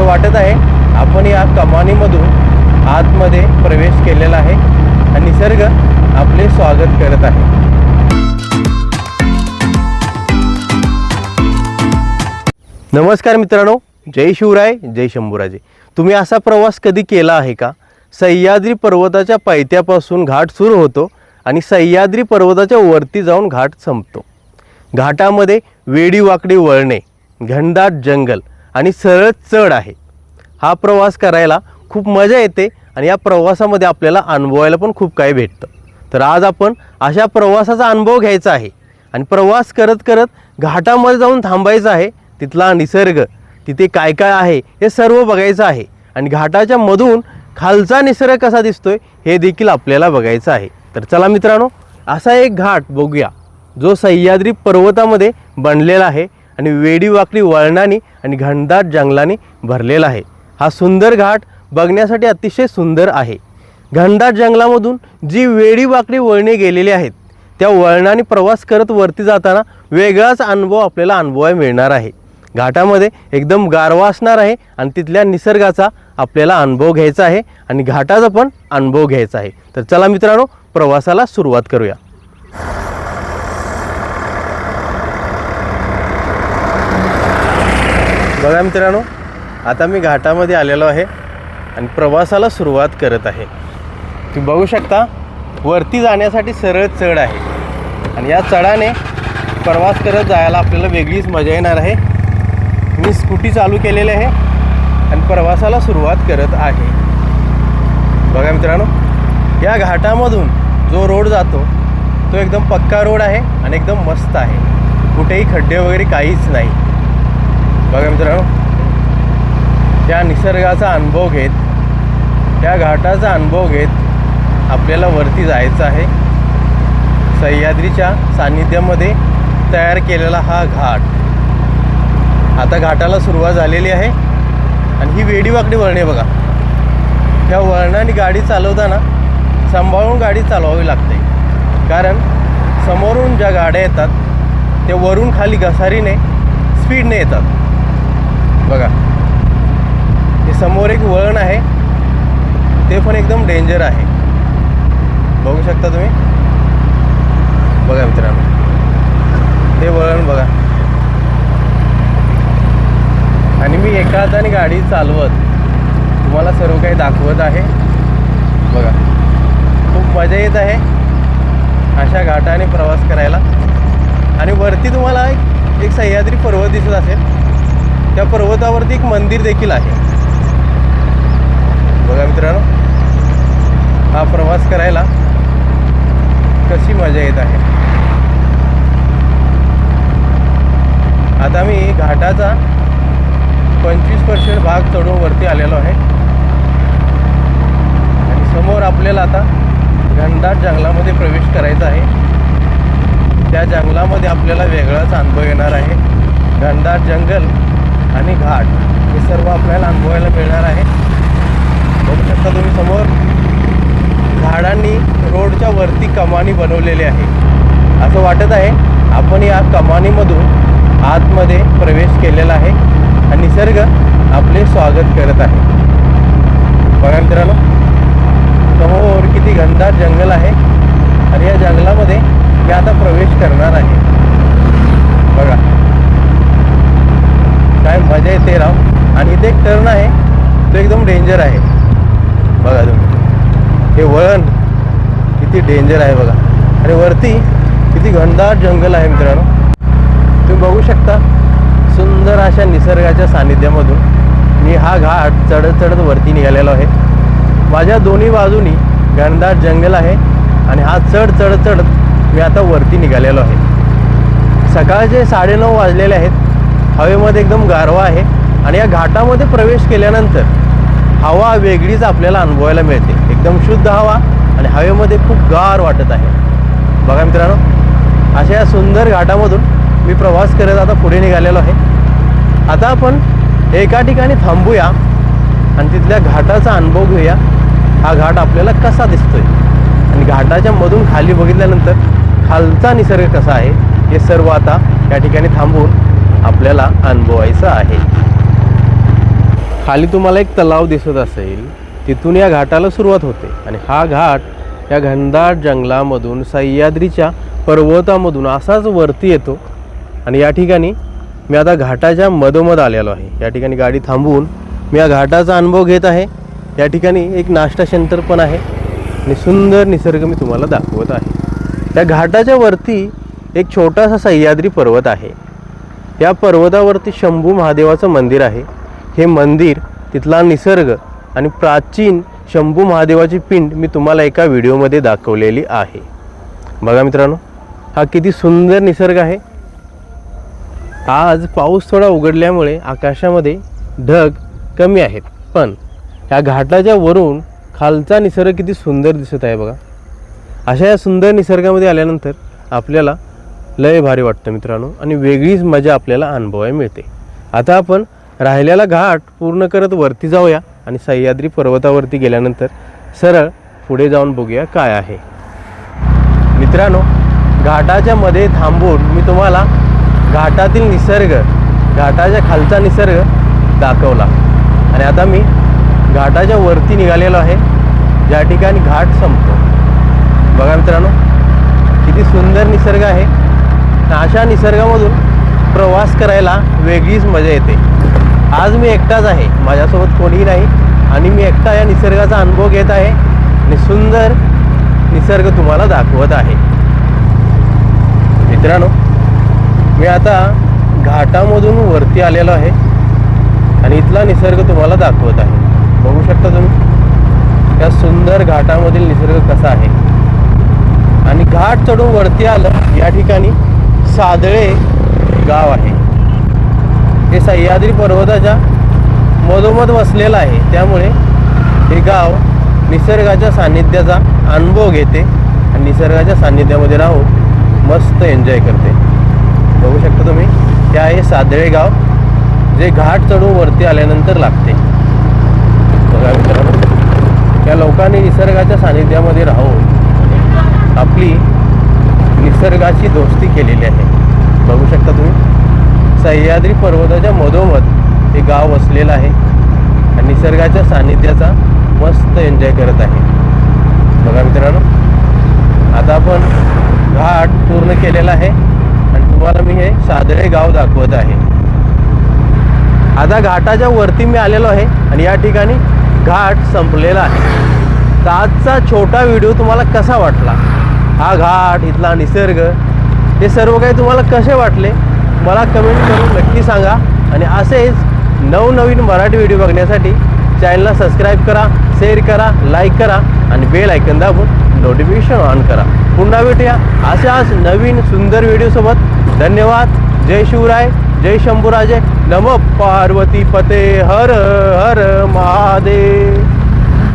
असं वाटत आहे. आपण या कमानीमधून आतमध्ये प्रवेश केलेला आहे आणि निसर्ग आपले स्वागत करत आहे. नमस्कार मित्रांनो. जय शिवराय जय शंभूराजे. तुम्ही असा प्रवास कधी केला आहे का? सह्याद्री पर्वताच्या पायथ्यापासून घाट सुरू होतो आणि सह्याद्री पर्वताच्या वरती जाऊन घाट संपतो. घाटामध्ये वेडी वाकडी वळणे घनदाट जंगल आणि सरळ चढ आहे. हा प्रवास करायला खूप मजा येते आणि या प्रवासामध्ये आपल्याला अनुभवायला पण खूप काही भेटतं. तर आज आपण अशा प्रवासाचा अनुभव घ्यायचा आहे आणि प्रवास करत करत घाटामध्ये जाऊन थांबायचं आहे. तिथला निसर्ग तिथे काय काय आहे हे सर्व बघायचं आहे. आणि घाटाच्या मधून खालचा निसर्ग कसा दिसतोय हे देखील आपल्याला बघायचं आहे. तर चला मित्रांनो असा एक घाट बघूया जो सह्याद्री पर्वतामध्ये बनलेला आहे. आणि वेडीवाकडी वळणाने आणि घनदाट जंगलाने भरलेला आहे. हा सुंदर घाट बघण्यासाठी अतिशय सुंदर आहे. घनदाट जंगलामधून जी वेडीवाकडी वळणे गेलेली आहेत त्या वळणाने प्रवास करत वरती जाताना वेगळाच अनुभव आपल्याला अनुभवायला मिळणार आहे. घाटामध्ये एकदम गारवा असणार आहे आणि तिथल्या निसर्गाचा आपल्याला अनुभव घ्यायचा आहे आणि घाटाचा पण अनुभव घ्यायचा आहे. तर चला मित्रांनो प्रवासाला सुरुवात करूया. बघा मित्रांनो आता मी घाटामध्ये आलेलो आहे आणि प्रवासाला सुरुवात करत आहे. तुम्ही बघू शकता वरती जाण्यासाठी सरळ चढ आहे. आणि या चढाने प्रवास करत जायला आपल्याला वेगळीच मजा येणार आहे. मी स्कूटी चालू केलेली आहे आणि प्रवासाला सुरुवात करत आहे. बघा मित्रांनो या घाटामधून जो रोड जातो तो एकदम पक्का रोड आहे आणि एकदम मस्त आहे. कुठेही खड्डे वगैरे काहीच नाही. बघा मित्रांनो. त्या निसर्गाचा अनुभव घेत त्या घाटाचा अनुभव घेत आपल्याला वरती जायचं आहे. सह्याद्रीच्या सान्निध्यामध्ये तयार केलेला हा घाट. आता घाटाला सुरुवात झालेली आहे आणि ही वेडीवाकडी वळणे बघा. त्या वळणाने गाडी चालवताना सांभाळून गाडी चालवावी लागते. कारण समोरून ज्या गाड्या येतात ते वरून खाली घसारीने स्पीडने येतात. बघा. हे समोर एक वळण आहे. ते पण एकदम डेंजर आहे. बघू शकता तुम्ही? बघा मित्रांनो. ते वळण बघा. आणि मी एका हाताने गाडी चालवत तुम्हाला सर्व काही दाखवत आहे. बघा. खूप मजा येत आहे अशा घाटाने प्रवास करायला. आणि वरती तुम्हाला एक सह्याद्री पर्वत दिसत असेल. त्या पर्वतावरती एक मंदिर देखील आहे. बघा मित्रांनो हा प्रवास करायला कशी मजा येत आहे. आता मी घाटाचा पंचवीस पर्सेंट भाग चढून वरती आलेलो आहे. आणि समोर आपल्याला आता घनदाट जंगलामध्ये प्रवेश करायचा आहे. त्या जंगलामध्ये आपल्याला वेगळाच अनुभव येणार आहे. घनदाट जंगल आणि घाट हे सर्व आपल्याला अनुभवायला मिळणार आहे. बघू शकता तुम्ही समोर झाडांनी रोडच्या वरती कमानी बनवलेली आहे. असं वाटत आहे आपण या कमानीमधून आतमध्ये प्रवेश केलेला आहे आणि निसर्ग आपले स्वागत करत आहे. बघा मित्रांनो समोर किती घनदाट जंगल आहे आणि या जंगलामध्ये मी आता प्रवेश करणार आहे बघा काय मजा येते राव आणि इथे एक टर्न आहे तो एकदम डेंजर आहे. बघा तुम्ही. हे वळण किती डेंजर आहे बघा. आणि वरती किती घनदाट जंगल आहे मित्रांनो. तुम्ही बघू शकता सुंदर अशा निसर्गाच्या सानिध्यामधून मी हा घाट चढत चढत वरती निघालेलो आहे. माझ्या दोन्ही बाजूनी घनदाट जंगल आहे आणि हा चढ चढत चढत मी आता वरती निघालेलो आहे. सकाळचे साडेनऊ वाजलेले आहेत. हवेमध्ये एकदम गारवा आहे. आणि या घाटामध्ये प्रवेश केल्यानंतर हवा वेगळीच आपल्याला अनुभवायला मिळते. एकदम शुद्ध हवा आणि हवेमध्ये खूप गार वाटत आहे. बघा मित्रांनो अशा या सुंदर घाटामधून मी प्रवास करत आता पुढे निघालेलो आहे. आता आपण एका ठिकाणी थांबूया आणि तिथल्या घाटाचा अनुभव घेऊया. हा घाट आपल्याला कसा दिसतोय? आणि घाटाच्या मधून खाली बघितल्यानंतर खालचा निसर्ग कसा आहे? हे सर्व आता या ठिकाणी थांबून आपल्याला अनुभवायचं आहे. खाली तुम्हाला एक तलाव दिसत असेल तिथून या घाटाला सुरुवात होते. आणि हा घाट या घनदाट जंगलामधून सह्याद्रीच्या पर्वतामधून असाच वरती येतो. आणि या ठिकाणी मी आता घाटाच्या मधोमध आलेलो आहे. या ठिकाणी गाडी थांबवून मी या घाटाचा अनुभव घेत आहे. या ठिकाणी एक नाश्ता सेंटर पण आहे. आणि सुंदर निसर्ग मी तुम्हाला दाखवत आहे. त्या घाटाच्या वरती एक छोटासा सह्याद्री पर्वत आहे. या पर्वतावरती शंभू महादेवाचं मंदिर आहे. हे मंदिर तिथला निसर्ग आणि प्राचीन शंभू महादेवाची पिंड मी तुम्हाला एका व्हिडिओमध्ये दाखवलेली आहे. बघा मित्रांनो हा किती सुंदर निसर्ग आहे. आज पाऊस थोडा उघडल्यामुळे आकाशामध्ये ढग कमी आहेत पण ह्या घाटाच्या वरून खालचा निसर्ग किती सुंदर दिसत आहे बघा. अशा या सुंदर निसर्गामध्ये आल्यानंतर आपल्याला लय भारी वाटतं मित्रांनो आणि वेगळीच मजा आपल्याला अनुभवायला मिळते. आता आपण राहिलेला घाट पूर्ण करत वरती जाऊया आणि सह्याद्री पर्वतावरती गेल्यानंतर सरळ पुढे जाऊन बघूया काय आहे. मित्रांनो घाटाच्या मध्ये थांबून मी तुम्हाला घाटातील निसर्ग घाटाच्या खालचा निसर्ग दाखवला. आणि आता मी घाटाच्या वरती निघालेलो आहे. ज्या ठिकाणी घाट संपतो. बघा मित्रांनो किती सुंदर निसर्ग आहे. अशा निसर्गामधून प्रवास करायला वेगळीच मजा येते. आज मी एकटाच आहे. माझ्यासोबत कोणीही नाही. आणि मी एकटा या निसर्गाचा अनुभव घेत आहे. आणि सुंदर निसर्ग तुम्हाला दाखवत आहे. मित्रांनो मी आता घाटामधून वरती आलेलो आहे. आणि इथला निसर्ग तुम्हाला दाखवत आहे. बघू शकता तुम्ही या सुंदर घाटामधील निसर्ग कसा आहे. आणि घाट चढून वरती आलं या ठिकाणी सादळे गाव आहे. हे सह्याद्री पर्वताच्या मधोमध वसलेलं आहे. त्यामुळे हे गाव निसर्गाच्या सान्निध्याचा अनुभव घेते आणि निसर्गाच्या सान्निध्यामध्ये राहून मस्त एन्जॉय करते. बघू शकता तुम्ही ते आहे सादळे गाव जे घाट चढून वरती आल्यानंतर लागते. बघा मित्रांनो या लोकांनी निसर्गाच्या सानिध्यामध्ये राहून आपली निसर्गाची दोस्ती केलेली आहे. बघू शकता तुम्ही सह्याद्री पर्वताच्या मधोमध हे गाव वसलेलं आहे. आणि निसर्गाच्या सानिध्याचा मस्त एन्जॉय करत आहे. बघा मित्रांनो आता आपण घाट पूर्ण केलेला आहे आणि तुम्हाला मी हे सादळे गाव दाखवत आहे. आता घाटाच्या वरती मी आलेलो आहे आणि या ठिकाणी घाट संपलेला आहे. तर आजचा छोटा व्हिडिओ तुम्हाला कसा वाटला? हा घाट इथला निसर्ग हे सर्व काही तुम्हाला कसे वाटले? मला कमेंट करून नक्की सांगा. आणि असेच नवनवीन मराठी व्हिडिओ बघण्यासाठी चॅनलला सबस्क्राईब करा शेअर करा लाईक करा आणि बेल ऐकन दाबून नोटिफिकेशन ऑन करा. पुन्हा भेटूया अशाच नवीन सुंदर व्हिडिओसोबत धन्यवाद. जय शिवराय. जय शंभूराजे. नम पार्वती पते. हर हर महादेव.